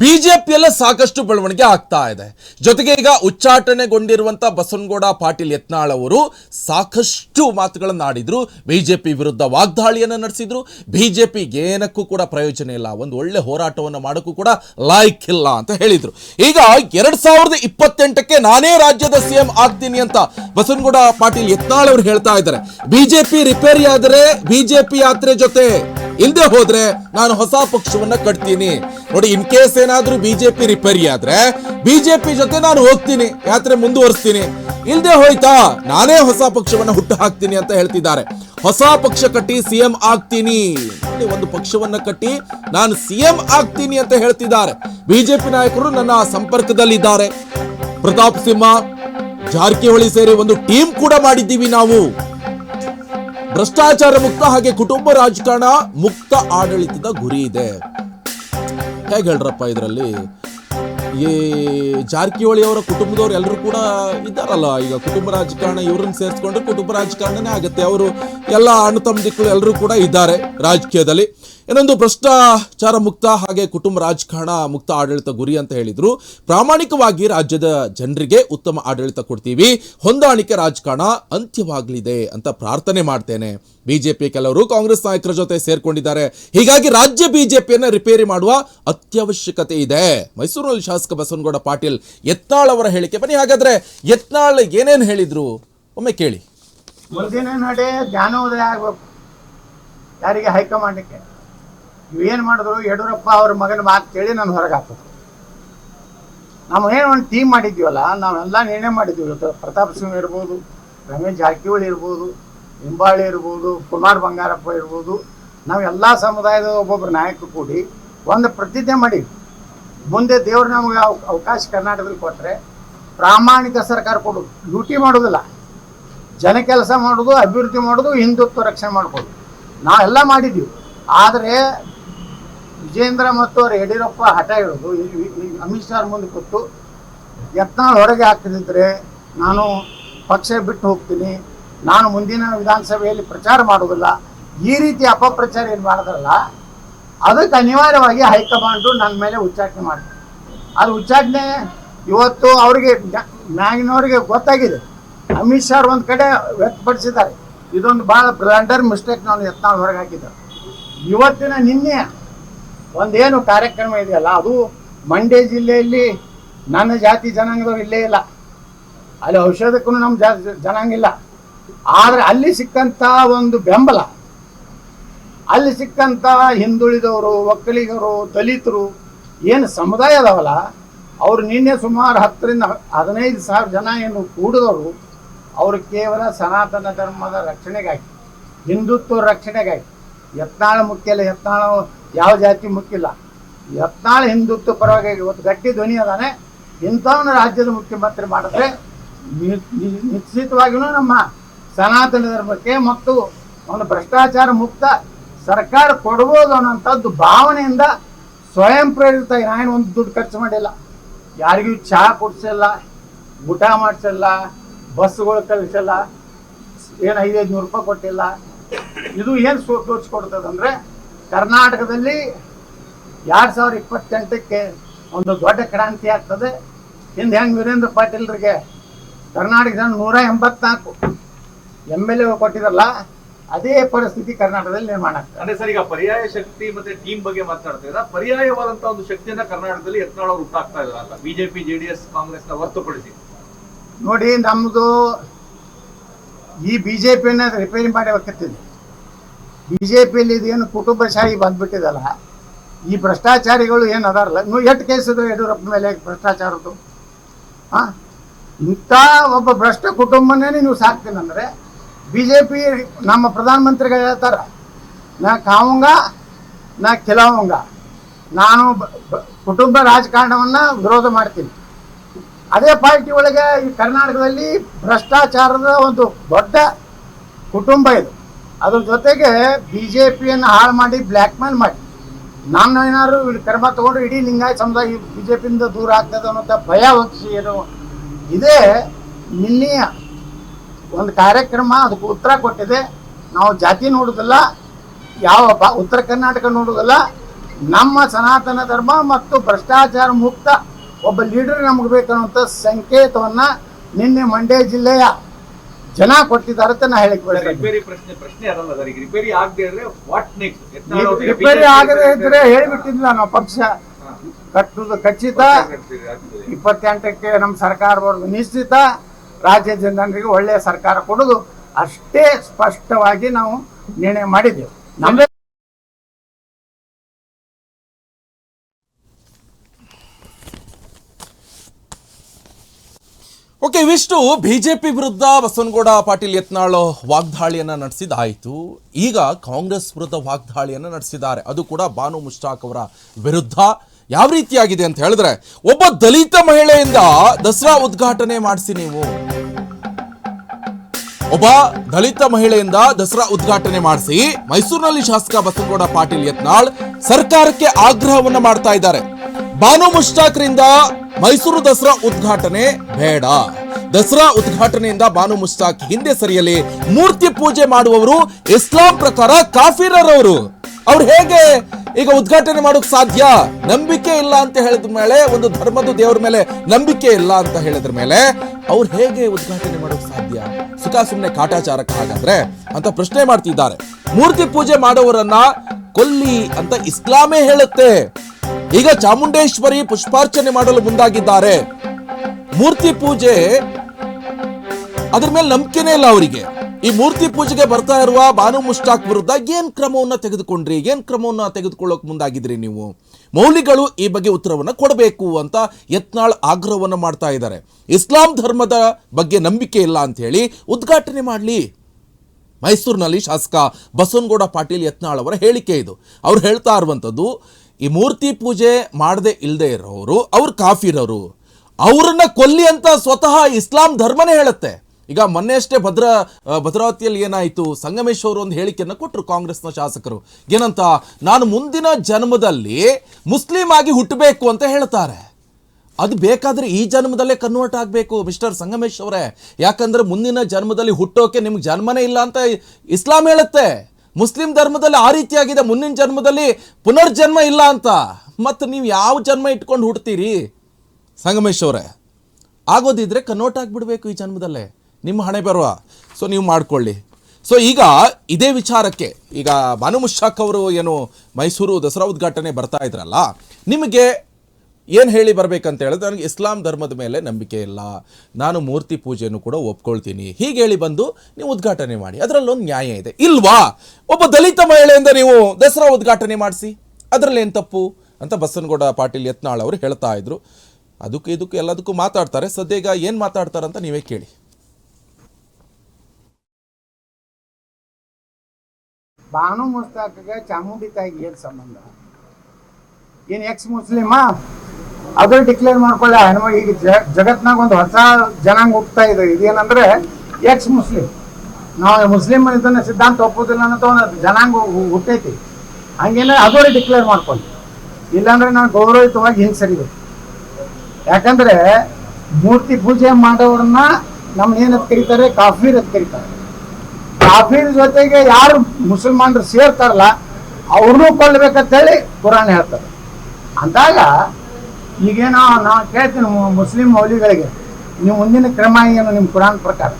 ಬಿಜೆಪಿಯಲ್ಲೇ ಸಾಕಷ್ಟು ಬೆಳವಣಿಗೆ ಆಗ್ತಾ ಇದೆ. ಜೊತೆಗೆ ಈಗ ಉಚ್ಚಾಟನೆಗೊಂಡಿರುವಂತ ಬಸವನಗೌಡ ಪಾಟೀಲ್ ಯತ್ನಾಳ್ ಅವರು ಸಾಕಷ್ಟು ಮಾತುಗಳನ್ನು ಆಡಿದ್ರು ಬಿಜೆಪಿ ವಿರುದ್ಧ ವಾಗ್ದಾಳಿಯನ್ನು ನಡೆಸಿದ್ರು. ಬಿಜೆಪಿ ಏನಕ್ಕೂ ಕೂಡ ಪ್ರಯೋಜನ ಇಲ್ಲ. ಒಂದು ಒಳ್ಳೆ ಹೋರಾಟವನ್ನು ಮಾಡೋಕ್ಕೂ ಕೂಡ ಲಾಯ್ಕ್ ಇಲ್ಲ ಅಂತ ಹೇಳಿದ್ರು. ಈಗ ಎರಡ್ ಸಾವಿರದ ಇಪ್ಪತ್ತೆಂಟಕ್ಕೆ ನಾನೇ ರಾಜ್ಯದ ಸಿಎಂ ಆಗ್ತೀನಿ ಅಂತ ಬಸವನಗೌಡ ಪಾಟೀಲ್ ಯತ್ನಾಳ್ ಅವರು ಹೇಳ್ತಾ ಇದ್ದಾರೆ. ಬಿಜೆಪಿ ರಿಪೇರಿ ಆದರೆ ಬಿಜೆಪಿ ಯಾತ್ರೆ ಜೊತೆ ಇಲ್ದೆ ಹೋದ್ರೆ ನಾನು ಹೊಸ ಪಕ್ಷವನ್ನ ಕಟ್ತೀನಿ. ನೋಡಿ ಇನ್ ಕೇಸ್ ಏನಾದ್ರೂ ಬಿಜೆಪಿ ರಿಪೇರಿ ಆದ್ರೆ ಬಿಜೆಪಿ ಜೊತೆ ನಾನು ಹೋಗ್ತೀನಿ, ಯಾತ್ರೆ ಮುಂದುವರಿಸ್ತೀನಿ. ಇಲ್ಲದೆ ಹೋಯ್ತಾ? ನಾನೇ ಹೊಸ ಪಕ್ಷವನ್ನ ಹುಟ್ಟು ಹಾಕ್ತೀನಿ ಅಂತ ಹೇಳ್ತಿದ್ದಾರೆ. ಹೊಸ ಪಕ್ಷ ಕಟ್ಟಿ ಸಿಎಂ ಆಗ್ತೀನಿ. ಒಂದು ಪಕ್ಷವನ್ನ ಕಟ್ಟಿ ನಾನು ಸಿಎಂ ಆಗ್ತೀನಿ ಅಂತ ಹೇಳ್ತಿದ್ದಾರೆ. ಬಿಜೆಪಿ ನಾಯಕರು ನನ್ನ ಸಂಪರ್ಕದಲ್ಲಿದ್ದಾರೆ. ಪ್ರತಾಪ್ ಸಿಂಹ, ಜಾರಕಿಹೊಳಿ ಸೇರಿ ಒಂದು ಟೀಮ್ ಕೂಡ ಮಾಡಿದ್ದೀವಿ ನಾವು. ಭ್ರಷ್ಟಾಚಾರ ಮುಕ್ತ ಹಾಗೆ ಕುಟುಂಬ ರಾಜಕಾರಣ ಮುಕ್ತ ಆಡಳಿತದ ಗುರಿ ಇದೆ. ಹೇಗೆ ಹೇಳ್ರಪ್ಪ ಇದರಲ್ಲಿ? ಈ ಜಾರಕಿಹೊಳಿ ಅವರ ಕುಟುಂಬದವ್ರು ಎಲ್ಲರೂ ಕೂಡ ಇದ್ದಾರಲ್ಲ, ಈಗ ಕುಟುಂಬ ರಾಜಕಾರಣ ಇವ್ರನ್ನ ಸೇರಿಸ್ಕೊಂಡ್ರೆ ಕುಟುಂಬ ರಾಜಕಾರಣನೇ ಆಗುತ್ತೆ. ಅವರು ಎಲ್ಲ ಅಣ್ಣ ತಮ್ಮದಿಕ್ಕಳು ಎಲ್ಲರೂ ಕೂಡ ಇದ್ದಾರೆ ರಾಜಕೀಯದಲ್ಲಿ. ಇನ್ನೊಂದು ಭ್ರಷ್ಟಾಚಾರ ಮುಕ್ತ ಹಾಗೆ ಕುಟುಂಬ ರಾಜಕಾರಣ ಮುಕ್ತ ಆಡಳಿತ ಗುರಿ ಅಂತ ಹೇಳಿದ್ರು. ಪ್ರಾಮಾಣಿಕವಾಗಿ ರಾಜ್ಯದ ಜನರಿಗೆ ಉತ್ತಮ ಆಡಳಿತ ಕೊಡ್ತೀವಿ. ಹೊಂದಾಣಿಕೆ ರಾಜಕಾರಣ ಅಂತ್ಯವಾಗಲಿದೆ ಅಂತ ಪ್ರಾರ್ಥನೆ ಮಾಡ್ತೇನೆ. ಬಿಜೆಪಿ ಕೆಲವರು ಕಾಂಗ್ರೆಸ್ ನಾಯಕರ ಜೊತೆ ಸೇರ್ಕೊಂಡಿದ್ದಾರೆ. ಹೀಗಾಗಿ ರಾಜ್ಯ ಬಿಜೆಪಿಯನ್ನು ರಿಪೇರಿ ಮಾಡುವ ಅತ್ಯವಶ್ಯಕತೆ ಇದೆ. ಮೈಸೂರಿನಲ್ಲಿ ಶಾಸಕ ಬಸವನಗೌಡ ಪಾಟೀಲ್ ಯತ್ನಾಳ್ ಅವರ ಹೇಳಿಕೆ. ಬನ್ನಿ, ಹಾಗಾದ್ರೆ ಯತ್ನಾಳ್ ಏನೇನು ಹೇಳಿದ್ರು? ಒಮ್ಮೆ ಕೇಳಿ. ಜ್ಞಾನೋದಯ ಆಗಬೇಕು. ಯಾರಿಗೆ ಹೈಕಮಾಂಡಕ್ಕೆ ಇವೇನು ಮಾಡಿದ್ರು? ಯಡಿಯೂರಪ್ಪ ಅವ್ರ ಮಗನ ಮಾತು ಕೇಳಿ ನಾನು ಹೊರಗೆ ನಾವು ಏನು ಒಂದು ಟೀಮ್ ಮಾಡಿದ್ದೀವಲ್ಲ ನಾವೆಲ್ಲ ನಿರ್ಣಯ ಮಾಡಿದ್ವಿ ಇವತ್ತು ಪ್ರತಾಪ್ ಸಿಂಗ್ ಇರ್ಬೋದು, ರಮೇಶ್ ಜಾರಕಿಹೊಳಿ ಇರ್ಬೋದು, ಹಿಂಬಾಳಿ ಇರ್ಬೋದು, ಕುಮಾರ್ ಬಂಗಾರಪ್ಪ ಇರ್ಬೋದು, ನಾವು ಎಲ್ಲ ಸಮುದಾಯದ ಒಬ್ಬೊಬ್ಬರು ನಾಯಕರು ಕೂಡಿ ಒಂದು ಪ್ರತಿಜ್ಞೆ ಮಾಡಿದ್ವಿ. ಮುಂದೆ ದೇವ್ರು ನಮಗೆ ಅವ- ಅವಕಾಶ ಕರ್ನಾಟಕದಲ್ಲಿ ಕೊಟ್ಟರೆ ಪ್ರಾಮಾಣಿಕ ಸರ್ಕಾರ ಕೊಡೋದು ಡ್ಯೂಟಿ ಮಾಡೋದಿಲ್ಲ. ಜನ ಕೆಲಸ ಮಾಡೋದು, ಅಭಿವೃದ್ಧಿ ಮಾಡೋದು, ಹಿಂದುತ್ವ ರಕ್ಷಣೆ ಮಾಡ್ಬೋದು ನಾವೆಲ್ಲ ಮಾಡಿದ್ದೀವಿ. ಆದರೆ ವಿಜೇಂದ್ರ ಮತ್ತು ಅವ್ರ ಯಡಿಯೂರಪ್ಪ ಹಠ ಹೇಳೋದು ಅಮಿತ್ ಶಾ ಮುಂದೆ ಕೊಟ್ಟು ಯತ್ನಾಳ್ ಹೊರಗೆ ಹಾಕದಿದ್ರೆ ನಾನು ಪಕ್ಷ ಬಿಟ್ಟು ಹೋಗ್ತೀನಿ. ನಾನು ಮುಂದಿನ ವಿಧಾನಸಭೆಯಲ್ಲಿ ಪ್ರಚಾರ ಮಾಡುವುದಿಲ್ಲ. ಈ ರೀತಿ ಅಪಪ್ರಚಾರ ಏನು ಮಾಡಿದ್ರಲ್ಲ, ಅದಕ್ಕೆ ಅನಿವಾರ್ಯವಾಗಿ ಹೈಕಮಾಂಡು ನನ್ನ ಮೇಲೆ ಉಚ್ಚಾಟನೆ ಮಾಡ್ತಾರೆ ಅದು ಉಚ್ಚಾಟನೆ ಇವತ್ತು ಅವರಿಗೆ ಮ್ಯಾಗಿನವ್ರಿಗೆ ಗೊತ್ತಾಗಿದೆ. ಅಮಿತ್ ಶಾ ಒಂದು ಕಡೆ ವ್ಯಕ್ತಪಡಿಸಿದ್ದಾರೆ. ಇದೊಂದು ಭಾಳ ಬ್ಲಾಂಡರ್ ಮಿಸ್ಟೇಕ್ ನಾನು ಯತ್ನಾಳ್ ಹೊರಗೆ ಹಾಕಿದ್ದಾರೆ ಇವತ್ತಿನ ನಿನ್ನೆ ಒಂದೇನು ಕಾರ್ಯಕ್ರಮ ಇದೆಯಲ್ಲ, ಅದು ಮಂಡ್ಯ ಜಿಲ್ಲೆಯಲ್ಲಿ ನನ್ನ ಜಾತಿ ಜನಾಂಗದವ್ರು ಇಲ್ಲೇ ಇಲ್ಲ. ಅಲ್ಲಿ ಔಷಧಕ್ಕೂ ನಮ್ಮ ಜಾ, ಜನಾಂಗ ಇಲ್ಲ. ಆದರೆ ಅಲ್ಲಿ ಸಿಕ್ಕಂಥ ಒಂದು ಬೆಂಬಲ. ಅಲ್ಲಿ ಸಿಕ್ಕಂಥ ಹಿಂದುಳಿದವರು, ಒಕ್ಕಲಿಗರು, ದಲಿತರು, ಏನು ಸಮುದಾಯ ಅದಾವಲ್ಲ, ಅವರು ನಿನ್ನೆ ಸುಮಾರು ಹತ್ತರಿಂದ ಹದಿನೈದು ಸಾವಿರ ಜನ ಏನು ಕೂಡಿದವರು, ಅವರು ಕೇವಲ ಸನಾತನ ಧರ್ಮದ ರಕ್ಷಣೆಗಾಗಿ, ಹಿಂದುತ್ವ ರಕ್ಷಣೆಗಾಗಿ. ಯತ್ನಾಳ ಮುಖ್ಯ ಇಲ್ಲ, ಯತ್ನಾಳ ಯಾವ ಜಾತಿ ಮುಖ್ಯ ಇಲ್ಲ. ಯತ್ನಾಳ ಹಿಂದುತ್ವ ಪರವಾಗಿ ಇವತ್ತು ಗಟ್ಟಿ ಧ್ವನಿ ಅದಾನೆ. ಇಂಥವನ್ನ ರಾಜ್ಯದ ಮುಖ್ಯಮಂತ್ರಿ ಮಾಡಿದ್ರೆ ನಿಶ್ಚಿತವಾಗಿಯೂ ನಮ್ಮ ಸನಾತನ ಧರ್ಮಕ್ಕೆ ಮತ್ತು ಒಂದು ಭ್ರಷ್ಟಾಚಾರ ಮುಕ್ತ ಸರ್ಕಾರ ಕೊಡ್ಬೋದು ಅನ್ನೋಂಥದ್ದು ಭಾವನೆಯಿಂದ ಸ್ವಯಂ ಪ್ರೇರಿತ ನಾನು ಒಂದು ದುಡ್ಡು ಖರ್ಚು ಮಾಡಿಲ್ಲ. ಯಾರಿಗೂ ಚಹಾ ಕೊಡ್ಸಲ್ಲ, ಊಟ ಮಾಡಿಸಿಲ್ಲ ಬಸ್ಗಳು ಕಳಿಸಿಲ್ಲ ಏನು ಐದೈದು ನೂರು ರೂಪಾಯಿ ಕೊಟ್ಟಿಲ್ಲ. ಇದು ಏನು ಸೋ ತೋರಿಸ್ಕೊಡ್ತದಂದ್ರೆ ಕರ್ನಾಟಕದಲ್ಲಿ ಎರಡು ಸಾವಿರದ ಇಪ್ಪತ್ತೆಂಟಕ್ಕೆ ಒಂದು ದೊಡ್ಡ ಕ್ರಾಂತಿ ಆಗ್ತದೆ. ಹಿಂದೆ ಹೆಂಗೆ ವೀರೇಂದ್ರ ಪಾಟೀಲ್ರಿಗೆ ಕರ್ನಾಟಕದ ನೂರ ಎಂಬತ್ನಾಲ್ಕು ಎಂ ಎಲ್ ಎ ಕೊಟ್ಟಿರಲ್ಲ ಅದೇ ಪರಿಸ್ಥಿತಿ ಕರ್ನಾಟಕದಲ್ಲಿ ನಿರ್ಮಾಣ ಆಗ್ತದೆ. ಅಂದ್ರೆ ಸರ್ ಈಗ ಪರ್ಯಾಯ ಶಕ್ತಿ ಮತ್ತೆ ಟೀಮ್ ಬಗ್ಗೆ ಮಾತನಾಡ್ತಾ ಪರ್ಯಾಯವಾದಂಥ ಪರ್ಯಾಯವಾದಂತಹ ಒಂದು ಶಕ್ತಿಯನ್ನ ಕರ್ನಾಟಕದಲ್ಲಿ ಯತ್ನಾಳ್ ಹುಟ್ಟಾಗ್ತಾ ಅಂತ ಬಿಜೆಪಿ ಜೆಡಿಎಸ್ ಕಾಂಗ್ರೆಸ್ನ ಹೊರತುಪಡಿಸಿ. ನೋಡಿ ನಮ್ಮದು ಈ ಬಿ ಜೆ ಪಿನ ರಿಪೇರಿ ಮಾಡಿ ಹೋಗ್ತಿದೆ ಬಿ ಜೆ ಪಿಯಲ್ಲಿ ಇದೇನು ಕುಟುಂಬಶಾಹಿ ಬಂದ್ಬಿಟ್ಟಿದಲ್ಲ, ಈ ಭ್ರಷ್ಟಾಚಾರಿಗಳು ಏನು ಅದಾರಲ್ಲ? ನೀವು ಎಷ್ಟು ಕೇಸಿದ್ರು ಯಡಿಯೂರಪ್ಪ ಮೇಲೆ ಭ್ರಷ್ಟಾಚಾರದ್ದು? ಹಾಂ ಇಂಥ ಒಬ್ಬ ಭ್ರಷ್ಟ ಕುಟುಂಬನೇ ನೀವು ಸಾಕ್ತೀನಂದ್ರೆ ಬಿ ಜೆ ಪಿ ನಮ್ಮ ಪ್ರಧಾನಮಂತ್ರಿಗಳು ಹೇಳ್ತಾರೆ, ನಾ ಕಾವಂಗ, ನಾ ಕೆಲವಂಗ. ನಾನು ಕುಟುಂಬ ರಾಜಕಾರಣವನ್ನು ವಿರೋಧ ಮಾಡ್ತೀನಿ. ಅದೇ ಪಾರ್ಟಿ ಒಳಗೆ ಈ ಕರ್ನಾಟಕದಲ್ಲಿ ಭ್ರಷ್ಟಾಚಾರದ ಒಂದು ದೊಡ್ಡ ಕುಟುಂಬ ಇದು. ಅದ್ರ ಜೊತೆಗೆ ಬಿ ಜೆ ಪಿಯನ್ನು ಹಾಳು ಮಾಡಿ ಬ್ಲ್ಯಾಕ್ ಮೇಲ್ ಮಾಡಿ. ನಾನು ಏನಾದ್ರು ಕ್ರಮ ತಗೊಂಡು ಇಡೀ ಲಿಂಗಾಯತ ಸಮುದಾಯ ಬಿ ಜೆ ಪಿಯಿಂದ ದೂರ ಆಗ್ತದೆ ಅನ್ನೋಂಥ ಭಯ ಹೊತ್ತಿಸಿ ಏನು ಇದೇ ನಿನ್ನೆಯ ಒಂದು ಕಾರ್ಯಕ್ರಮ ಅದಕ್ಕೆ ಉತ್ತರ ಕೊಟ್ಟಿದೆ. ನಾವು ಜಾತಿ ನೋಡೋದಿಲ್ಲ, ಯಾವ ಉತ್ತರ ಕರ್ನಾಟಕ ನೋಡೋದಿಲ್ಲ. ನಮ್ಮ ಸನಾತನ ಧರ್ಮ ಮತ್ತು ಭ್ರಷ್ಟಾಚಾರ ಮುಕ್ತ ಒಬ್ಬ ಲೀಡರ್ ನಮಗೆ ಬೇಕನ್ನುವಂಥ ಸಂಕೇತವನ್ನ ನಿನ್ನೆ ಮಂಡ್ಯ ಜಿಲ್ಲೆಯ ಜನ ಕೊಟ್ಟಿದ್ದಾರೆ ಅಂತ ನಾ ಹೇಳಿ ರಿಪೇರಿ ಪ್ರಶ್ನೆ ಪ್ರಶ್ನೆ ಅದಲ್ಲ ಸರ್? ಈಗ ರಿಪೇರಿ ಆಗದೆ ಇದ್ರೆ ವಾಟ್ ನೆಕ್ಸ್ಟ್ ರಿಪೇರಿ ಆಗದೆ ಇದ್ರೆ ನಾವು ಪಕ್ಷ. ಕಟ್ಟುದು ಖಚಿತ. ಇಪ್ಪತ್ತೆಂಟಕ್ಕೆ ನಮ್ಮ ಸರ್ಕಾರ ಬರೋದು ನಿಶ್ಚಿತ. ರಾಜ್ಯದ ಜನರಿಗೆ ಒಳ್ಳೆಯ ಸರ್ಕಾರ ಕೊಡೋದು. ಅಷ್ಟೇ ಸ್ಪಷ್ಟವಾಗಿ ನಾವು ನಿರ್ಣಯ ಮಾಡಿದ್ದೇವೆ. ನಮ್ಮದೇ ಇವಿಷ್ಟು ಬಿಜೆಪಿ ವಿರುದ್ಧ ಬಸವನಗೌಡ ಪಾಟೀಲ್ ಯತ್ನಾಳ್ ವಾಗ್ದಾಳಿಯನ್ನ ನಡೆಸಿದಾಯಿತು. ಈಗ ಕಾಂಗ್ರೆಸ್ ವಿರುದ್ಧ ವಾಗ್ದಾಳಿಯನ್ನ ನಡೆಸಿದ್ದಾರೆ. ಅದು ಕೂಡ ಬಾನು ಮುಷ್ತಾಕ್ ಅವರ ವಿರುದ್ಧ. ಯಾವ ರೀತಿಯಾಗಿದೆ ಅಂತ ಹೇಳಿದ್ರೆ, ಒಬ್ಬ ದಲಿತ ಮಹಿಳೆಯಿಂದ ದಸರಾ ಉದ್ಘಾಟನೆ ಮಾಡಿಸಿ ನೀವು. ಒಬ್ಬ ದಲಿತ ಮಹಿಳೆಯಿಂದ ದಸರಾ ಉದ್ಘಾಟನೆ ಮಾಡಿಸಿ ಮೈಸೂರಿನಲ್ಲಿ ಶಾಸಕ ಬಸವನಗೌಡ ಪಾಟೀಲ್ ಯತ್ನಾಳ್ ಸರ್ಕಾರಕ್ಕೆ ಆಗ್ರಹವನ್ನು ಮಾಡ್ತಾ ಇದ್ದಾರೆ. ಬಾನು ಮುಷ್ತಾಕ್ರಿಂದ ಮೈಸೂರು ದಸರಾ ಉದ್ಘಾಟನೆ ಬೇಡ. ದಸರಾ ಉದ್ಘಾಟನೆಯಿಂದ ಬಾನು ಮುಸ್ತಾಕ್ ಹಿಂದೆ ಸರಿಯಲಿ ಮೂರ್ತಿ ಪೂಜೆ ಮಾಡುವವರು ಇಸ್ಲಾಂ ಪ್ರಕಾರ ಕಾಫಿರರವರು. ಅವ್ರು ಹೇಗೆ ಈಗ ಉದ್ಘಾಟನೆ ಮಾಡೋಕ್ ಸಾಧ್ಯ? ನಂಬಿಕೆ ಇಲ್ಲ ಅಂತ ಹೇಳಿದ ಮೇಲೆ, ಒಂದು ಧರ್ಮದ ದೇವರ ಮೇಲೆ ನಂಬಿಕೆ ಇಲ್ಲ ಅಂತ ಹೇಳಿದ್ರ ಮೇಲೆ ಅವ್ರು ಹೇಗೆ ಉದ್ಘಾಟನೆ ಮಾಡೋಕ್ ಸಾಧ್ಯ? ಸುಖ ಸುಮ್ಮನೆ ಕಾಟಾಚಾರಕ ಹಾಗಾದ್ರೆ ಅಂತ ಪ್ರಶ್ನೆ ಮಾಡ್ತಿದ್ದಾರೆ. ಮೂರ್ತಿ ಪೂಜೆ ಮಾಡೋವರನ್ನ ಕೊಲ್ಲಿ ಅಂತ ಇಸ್ಲಾಮೇ ಹೇಳುತ್ತೆ. ಈಗ ಚಾಮುಂಡೇಶ್ವರಿ ಪುಷ್ಪಾರ್ಚನೆ ಮಾಡಲು ಮುಂದಾಗಿದ್ದಾರೆ. ಮೂರ್ತಿ ಪೂಜೆ ಅದ್ರ ಮೇಲೆ ನಂಬಿಕೆನೇ ಇಲ್ಲ ಅವರಿಗೆ. ಈ ಮೂರ್ತಿ ಪೂಜೆಗೆ ಬರ್ತಾ ಇರುವ ಬಾನು ಮುಷ್ಟಾಕ್ ವಿರುದ್ಧ ಏನ್ ಕ್ರಮವನ್ನ ತೆಗೆದುಕೊಂಡ್ರಿ? ಏನ್ ಕ್ರಮವನ್ನ ತೆಗೆದುಕೊಳ್ಳೋಕೆ ಮುಂದಾಗಿದ್ರಿ ನೀವು? ಮೌಲಿಗಳು ಈ ಬಗ್ಗೆ ಉತ್ತರವನ್ನ ಕೊಡಬೇಕು ಅಂತ ಯತ್ನಾಳ್ ಆಗ್ರಹವನ್ನ ಮಾಡ್ತಾ ಇದ್ದಾರೆ. ಇಸ್ಲಾಂ ಧರ್ಮದ ಬಗ್ಗೆ ನಂಬಿಕೆ ಇಲ್ಲ ಅಂತ ಹೇಳಿ ಉದ್ಘಾಟನೆ ಮಾಡಲಿ. ಮೈಸೂರಿನಲ್ಲಿ ಶಾಸಕ ಬಸವನಗೌಡ ಪಾಟೀಲ್ ಯತ್ನಾಳ್ ಅವರ ಹೇಳಿಕೆ ಇದು. ಅವ್ರು ಹೇಳ್ತಾ ಇರುವಂಥದ್ದು, ಈ ಮೂರ್ತಿ ಪೂಜೆ ಮಾಡದೆ ಇಲ್ಲದೆ ಇರೋರು, ಅವ್ರು ಕಾಫಿರೋರು. ಅವ್ರನ್ನ ಕೊಲ್ಲಿ ಅಂತ ಸ್ವತಃ ಇಸ್ಲಾಂ ಧರ್ಮನೇ ಹೇಳುತ್ತೆ. ಈಗ ಮೊನ್ನೆ ಅಷ್ಟೇ ಭದ್ರ ಭದ್ರಾವತಿಯಲ್ಲಿ ಏನಾಯಿತು? ಸಂಗಮೇಶ್ವರ್ ಒಂದು ಹೇಳಿಕೆಯನ್ನು ಕೊಟ್ಟರು ಕಾಂಗ್ರೆಸ್ನ ಶಾಸಕರು. ಏನಂತ, ನಾನು ಮುಂದಿನ ಜನ್ಮದಲ್ಲಿ ಮುಸ್ಲಿಂ ಆಗಿ ಹುಟ್ಟಬೇಕು ಅಂತ ಹೇಳ್ತಾರೆ. ಅದು ಬೇಕಾದರೆ ಈ ಜನ್ಮದಲ್ಲೇ ಕನ್ವರ್ಟ್ ಆಗಬೇಕು, ಮಿಸ್ಟರ್ ಸಂಗಮೇಶ್ ಅವರೇ. ಯಾಕಂದರೆ ಮುಂದಿನ ಜನ್ಮದಲ್ಲಿ ಹುಟ್ಟೋಕೆ ನಿಮ್ಗೆ ಜನ್ಮನೇ ಇಲ್ಲ ಅಂತ ಇಸ್ಲಾಂ ಹೇಳುತ್ತೆ. ಮುಸ್ಲಿಂ ಧರ್ಮದಲ್ಲಿ ಆ ರೀತಿಯಾಗಿದೆ, ಮುಂದಿನ ಜನ್ಮದಲ್ಲಿ ಪುನರ್ಜನ್ಮ ಇಲ್ಲ ಅಂತ. ಮತ್ತು ನೀವು ಯಾವ ಜನ್ಮ ಇಟ್ಕೊಂಡು ಹುಡ್ತೀರಿ ಸಂಗಮೇಶ್ ಅವರೇ. ಆಗೋದಿದ್ರೆ ಕನ್ವರ್ಟ್ ಆಗಿಬಿಡ್ಬೇಕು ಈ ಜನ್ಮದಲ್ಲೇ. ನಿಮ್ಮ ಹಣೆ ಬರುವ. ಸೊ ನೀವು ಮಾಡಿಕೊಳ್ಳಿ. ಸೊ ಈಗ ಇದೇ ವಿಚಾರಕ್ಕೆ, ಈಗ ಬಾನು ಮುಷಾಕ್ ಅವರು ಏನು ಮೈಸೂರು ದಸರಾ ಉದ್ಘಾಟನೆ ಬರ್ತಾ ಇದ್ರಲ್ಲ, ನಿಮಗೆ ಏನು ಹೇಳಿ ಬರಬೇಕಂತ ಹೇಳಿದ್ರೆ, ನನಗೆ ಇಸ್ಲಾಂ ಧರ್ಮದ ಮೇಲೆ ನಂಬಿಕೆ ಇಲ್ಲ. ನಾನು ಮೂರ್ತಿ ಪೂಜೆಯನ್ನು ಕೂಡ ಒಪ್ಕೊಳ್ತೀನಿ. ಹೀಗೆ ಹೇಳಿ ಬಂದು ನೀವು ಉದ್ಘಾಟನೆ ಮಾಡಿ. ಅದರಲ್ಲೊಂದು ನ್ಯಾಯ ಇದೆ. ಇಲ್ವಾ? ಒಬ್ಬ ದಲಿತ ಮಹಿಳೆಯಿಂದ ನೀವು ದಸರಾ ಉದ್ಘಾಟನೆ ಮಾಡಿಸಿ. ಅದರಲ್ಲಿ ಏನು ತಪ್ಪು? ಅಂತ ಬಸನಗೌಡ ಪಾಟೀಲ್ ಯತ್ನಾಳ್ ಅವರು ಹೇಳ್ತಾ ಇದ್ರು. ಅದಕ್ಕೂ ಇದಕ್ಕೂ ಎಲ್ಲದಕ್ಕೂ ಮಾತಾಡ್ತಾರೆ. ಸದ್ಯ ಈಗ ಏನು ಮಾತಾಡ್ತಾರಂತ ನೀವೇ ಕೇಳಿ. ಬಾನು ಮುಸ್ತಾಕ್ಗೆ ಚಾಮುಂಡಿ ತಾಯಿಗೆ ಏನು ಸಂಬಂಧ? ಏನು ಎಕ್ಸ್ ಮುಸ್ಲಿಮ? ಅದು ಡಿಕ್ಲೇರ್ ಮಾಡ್ಕೊಳ್ಳಿ. ಹೆಣ್ಮ ಈಗ ಜಗತ್ನಾಗ ಒಂದು ಹೊಸ ಜನಾಂಗ ಹುಟ್ತಾ ಇದೆ. ಇದೇನಂದ್ರೆ ಎಕ್ಸ್ ಮುಸ್ಲಿಂ. ನಾವು ಮುಸ್ಲಿಂ ಇದನ್ನ ಸಿದ್ಧಾಂತ ಒಪ್ಪೋದಿಲ್ಲ ಅನ್ನೋ ಜನಾಂಗ ಹುಟ್ಟೈತಿ. ಹಂಗೇನೆ ಅದೋರೆ ಡಿಕ್ಲೇರ್ ಮಾಡ್ಕೊಳ್ಳಿ. ಇಲ್ಲಾಂದ್ರೆ ನಾನು ಗೌರವಯುತವಾಗಿ ಹಿಂಗೆ ಸರಿಬೇಕು? ಯಾಕಂದ್ರೆ ಮೂರ್ತಿ ಪೂಜೆ ಮಾಡೋರನ್ನ ನಮ್ ಏನಂತ ಕರೀತಾರೆ? ಕಾಫೀರ್ ಅಂತ ಕರೀತಾರೆ. ಕಾಫೀರ್ ಜೊತೆಗೆ ಯಾರು ಮುಸಲ್ಮಾನರು ಸೇರ್ತಾರಲ್ಲ ಅವ್ರನ್ನೂ ಕೊಲ್ಲಬೇಕಂತ ಹೇಳಿ ಕುರಾನ್ ಹೇಳ್ತಾರೆ. ಅಂದಾಗ ಈಗೇನೋ ನಾವು ಕೇಳ್ತೀನಿ ಮುಸ್ಲಿಂ ಮೌಲಿಗಳಿಗೆ ನೀವು ಮುಂದಿನ ಕ್ರಮ ಏನು ನಿಮ್ಮ ಕುರಾನ್ ಪ್ರಕಾರ?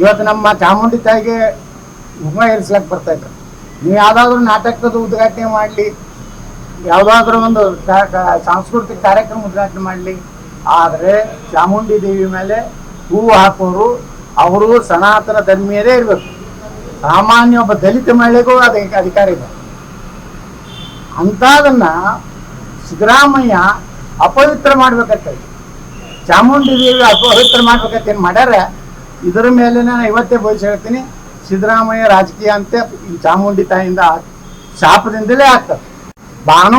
ಇವತ್ತು ನಮ್ಮ ಚಾಮುಂಡಿ ತಾಯಿಗೆ ಏರಿಸ್ಲಕ್ಕೆ ಬರ್ತಾ ಇದ್ರು. ನೀವು ಯಾವುದಾದ್ರೂ ನಾಟಕದ ಉದ್ಘಾಟನೆ ಮಾಡಲಿ, ಯಾವುದಾದ್ರೂ ಒಂದು ಸಾಂಸ್ಕೃತಿಕ ಕಾರ್ಯಕ್ರಮ ಉದ್ಘಾಟನೆ ಮಾಡಲಿ, ಆದರೆ ಚಾಮುಂಡಿ ದೇವಿ ಮೇಲೆ ಹೂವು ಹಾಕೋರು ಅವರು ಸನಾತನ ಧರ್ಮೀಯರೇ ಇರಬೇಕು. ಸಾಮಾನ್ಯ ಒಬ್ಬ ದಲಿತ ಮಹಿಳೆಗೂ ಅದಕ್ಕೆ ಅಧಿಕಾರ ಇದೆ. ಅಂಥದನ್ನ ಸಿದ್ದರಾಮಯ್ಯ ಅಪವಿತ್ರ ಮಾಡ್ಬೇಕಂತ ಚಾಮುಂಡಿ ದೇವಿ ಅಪವಿತ್ರ ಮಾಡ್ಬೇಕಂತ ಏನ್ ಮಾಡ್ಯಾರ? ಇದರ ಮೇಲೆ ನಾನು ಇವತ್ತೇ ಭವಿಷ್ಯ ಹೇಳ್ತೀನಿ, ಸಿದ್ದರಾಮಯ್ಯ ರಾಜಕೀಯ ಅಂತ ಈ ಚಾಮುಂಡಿ ತಾಯಿಯಿಂದ ಶಾಪದಿಂದಲೇ ಆಗ್ತದೆ. ಬಾನು